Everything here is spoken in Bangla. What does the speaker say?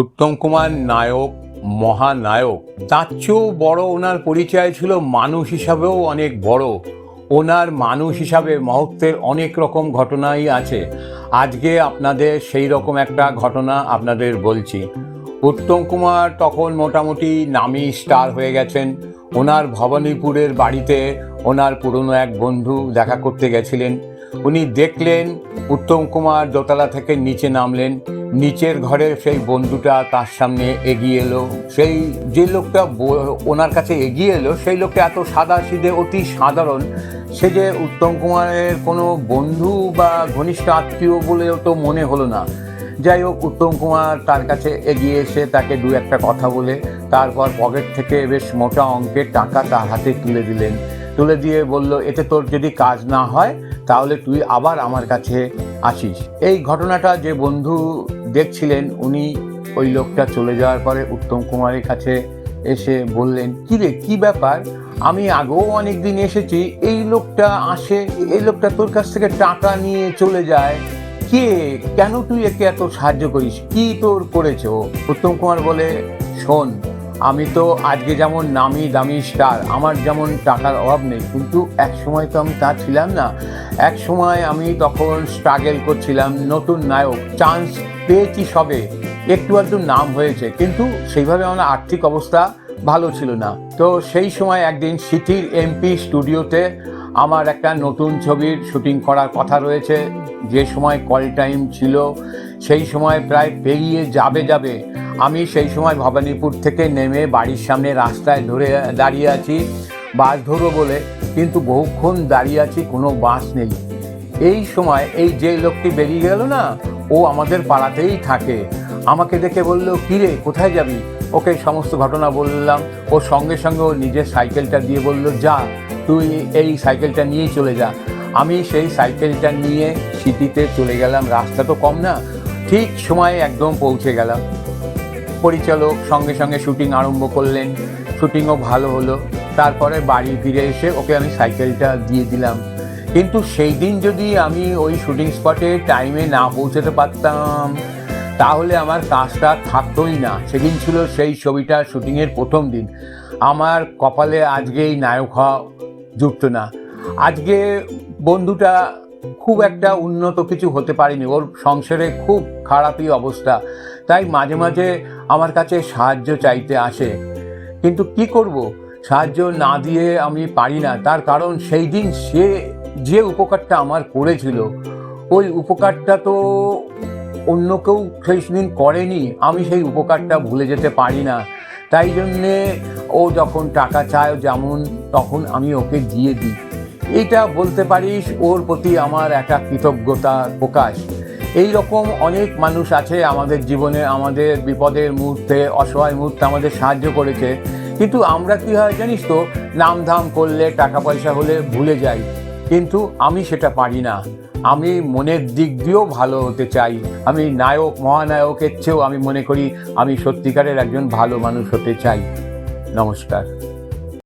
উত্তম কুমার নায়ক, মহানায়ক। তার চেয়েও বড় ওনার পরিচয় ছিল মানুষ হিসাবেও অনেক বড়। ওনার মানুষ হিসাবে মহত্বের অনেক রকম ঘটনাই আছে। আজকে আপনাদের সেই রকম একটা ঘটনা আপনাদের বলছি। উত্তম কুমার তখন মোটামুটি নামি স্টার হয়ে গেছেন। ওনার ভবানীপুরের বাড়িতে ওনার পুরনো এক বন্ধু দেখা করতে গেছিলেন। উনি দেখলেন উত্তম কুমার দোতলা থেকে নিচে নামলেন। নিচের ঘরের সেই বন্ধুটা তার সামনে এগিয়ে এলো। সেই যে লোকটা ওনার কাছে এগিয়ে এলো, সেই লোকটা এত সাদা সিধে অতি সাধারণ। সে যে উত্তম কুমারের কোনো বন্ধু বা ঘনিষ্ঠ আত্মীয় বলেও তো মনে হলো না। যাই হোক, উত্তম কুমার তার কাছে এগিয়ে এসে তাকে দু একটা কথা বলে, তারপর পকেট থেকে বেশ মোটা অঙ্কের টাকা তার হাতে তুলে দিলেন। তুলে দিয়ে বলল, এতে তোর যদি কাজ না হয় তাহলে তুই আবার আমার কাছে আসিস। এই ঘটনাটা যে বন্ধু দেখছিলেন, উনি ওই লোকটা চলে যাওয়ার পরে উত্তম কুমারের কাছে এসে বললেন কি রে কি ব্যাপার? আমি আগেও অনেক দিন এসেছি, এই লোকটা আসে, এই লোকটা তোর কাছ থেকে টাকা নিয়ে চলে যায়। কে? কেন তুই একে এত সাহায্য করিস? কি তোর করেছে উত্তম কুমার বলে, শোন আমি তো আজকে যেমন নামি দামি স্টার, আমার যেমন টাকার অভাব নেই, কিন্তু এক সময় তো আমি তা ছিলাম না। এক সময় আমি তখন স্ট্রাগল করছিলাম, নতুন নায়ক চান্স পেয়েছি সবে, একটু একটু নাম হয়েছে, কিন্তু সেইভাবে আমার আর্থিক অবস্থা ভালো ছিল না। তো সেই সময় একদিন সিটির এমপি স্টুডিওতে আমার একটা নতুন ছবির শুটিং করার কথা রয়েছে, যে সময় কল টাইম ছিল, সেই সময় প্রায় পেরিয়ে যাবে যাবে আমি সেই সময় ভবানীপুর থেকে নেমে বাড়ির সামনে রাস্তায় ধরে দাঁড়িয়ে আছি। বাস ধরবো বলে, কিন্তু বহুক্ষণ দাঁড়িয়ে আছি, কোনো বাস নেই। এই সময় এই যে লোকটি বেরিয়ে গেল না, ও আমাদের পাড়াতেই থাকে। আমাকে দেখে বলল, কিরে, কোথায় যাবি? ওকে সমস্ত ঘটনা বললাম। ওর সঙ্গে সঙ্গে ও নিজের সাইকেলটা দিয়ে বলল, যা, তুই এই সাইকেলটা নিয়েই চলে যা। আমি সেই সাইকেলটা নিয়ে সিটিতে চলে গেলাম। রাস্তা তো কম না, ঠিক সময়ে একদম পৌঁছে গেলাম। পরিচালক সঙ্গে সঙ্গে শুটিং আরম্ভ করলেন। শুটিংও ভালো হলো। তারপরে বাড়ি ফিরে এসে ওকে আমি সাইকেলটা দিয়ে দিলাম। কিন্তু সেই দিন যদি আমি ওই শুটিং স্পটে টাইমে না পৌঁছতে পারতাম, তাহলে আমার কাজটা থাকতোই না। সেদিন ছিল সেই ছবিটার শুটিংয়ের প্রথম দিন। আমার কপালে আজকে এই নায়ক হওয়া জুটতো না। আজকে বন্ধুটা খুব একটা উন্নত কিছু হতে পারেনি। ওর সংসারে খুব খারাপই অবস্থা। তাই মাঝে মাঝে আমার কাছে সাহায্য চাইতে আসে। কিন্তু কি করব? সাহায্য না দিয়ে আমি পারি না। তার কারণ সেই দিন সে যে উপকারটা আমার করেছিল, ওই উপকারটা তো অন্য কেউ সেই দিন করেনি। আমি সেই উপকারটা ভুলে যেতে পারি না। তাই জন্যে ও যখন টাকা চায় যেমন, তখন আমি ওকে দিয়ে দিই। এইটা বলতে পারিস ওর প্রতি আমার একটা কৃতজ্ঞতা প্রকাশ। এই রকম অনেক মানুষ আছে আমাদের জীবনে, আমাদের বিপদের মুহূর্তে, অসহায় মুহূর্তে আমাদের সাহায্য করেছে। কিন্তু আমরা কি হয় জানিস তো, নামধাম করলে টাকা পয়সা হলে ভুলে যাই। কিন্তু আমি সেটা পারি না। আমি মনের দিক দিয়েও ভালো হতে চাই। আমি নায়ক, মহানায়কের চেয়েও আমি মনে করি আমি সত্যিকারের একজন ভালো মানুষ হতে চাই। নমস্কার।